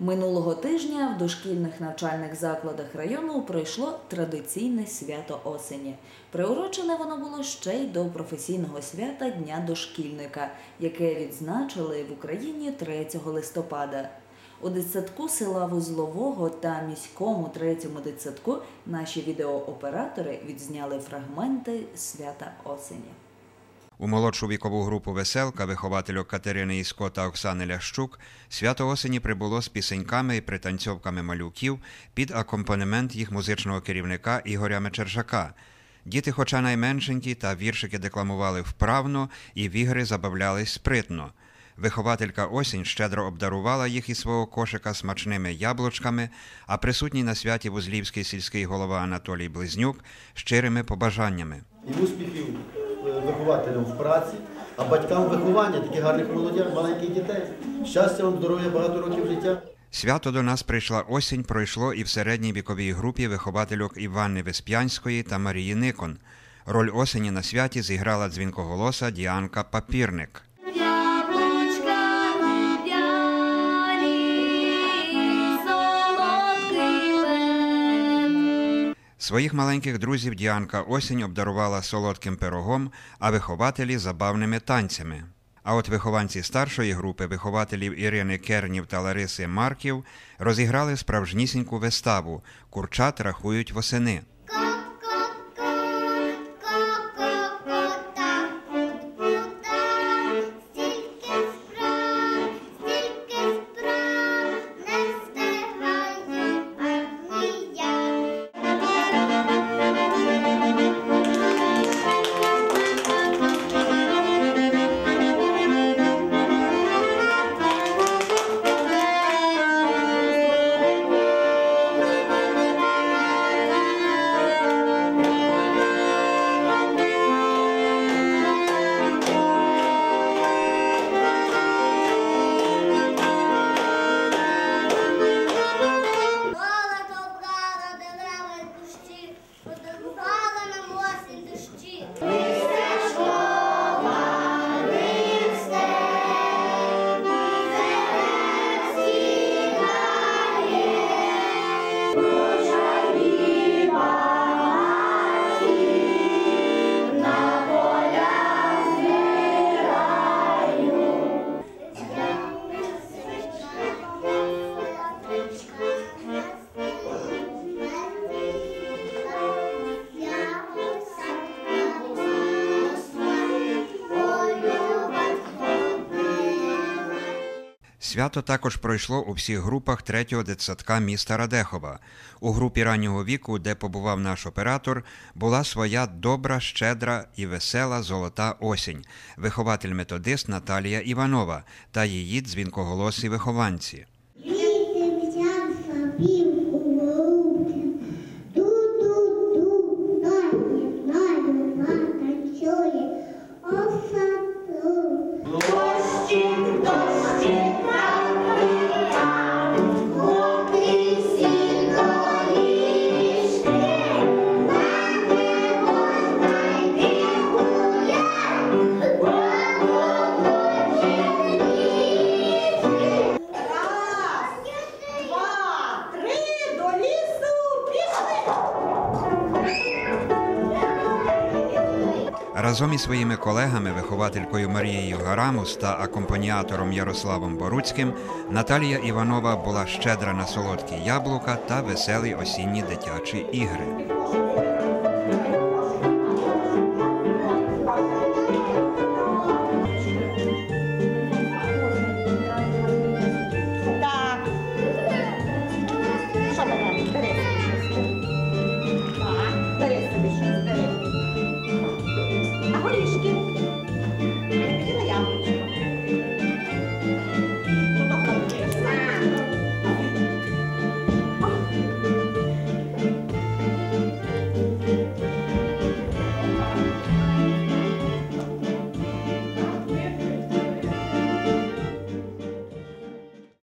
Минулого тижня в дошкільних навчальних закладах району пройшло традиційне свято осені. Приурочене воно було ще й до професійного свята Дня дошкільника, яке відзначили в Україні 3 листопада. У дитсадку села Вузлового та міському третьому дитсадку наші відеооператори відзняли фрагменти свята осені. У молодшу вікову групу веселка виховательок Катерини Іско та Оксани Лящук свято осені прибуло з пісеньками і пританцьовками малюків під акомпанемент їх музичного керівника Ігоря Мечержака. Діти, хоча найменшенькі, та віршики декламували вправно і в ігри забавлялись спритно. Вихователька осінь щедро обдарувала їх із свого кошика смачними яблучками, а присутній на святі вузлівський сільський голова Анатолій Близнюк щирими побажаннями. успіхів вихователям в праці, а батькам виховання таких гарних молодят, маленьких дітей. Щастя вам, здоров'я, багато років життя. Свято до нас прийшла осінь, пройшло і в середній віковій групі виховательок Іванни Веспянської та Марії Никон. Роль осені на святі зіграла дзвінкоголоса Діанка Папірник. Своїх маленьких друзів Діанка осінь обдарувала солодким пирогом, а вихователі забавними танцями. А от вихованці старшої групи, вихователів Ірини Кернів та Лариси Марків, розіграли справжнісіньку виставу Курчат рахують восени. Свято також пройшло у всіх групах третього дитсадка міста Радехова. У групі раннього віку, де побував наш оператор, була своя добра, щедра і весела золота осінь, вихователь-методист Наталія Іванова та її дзвінкоголосі вихованці. Разом із своїми колегами, вихователькою Марією Гарамус та акомпаніатором Ярославом Боруцьким, Наталія Іванова була щедра на солодкі яблука та веселі осінні дитячі ігри.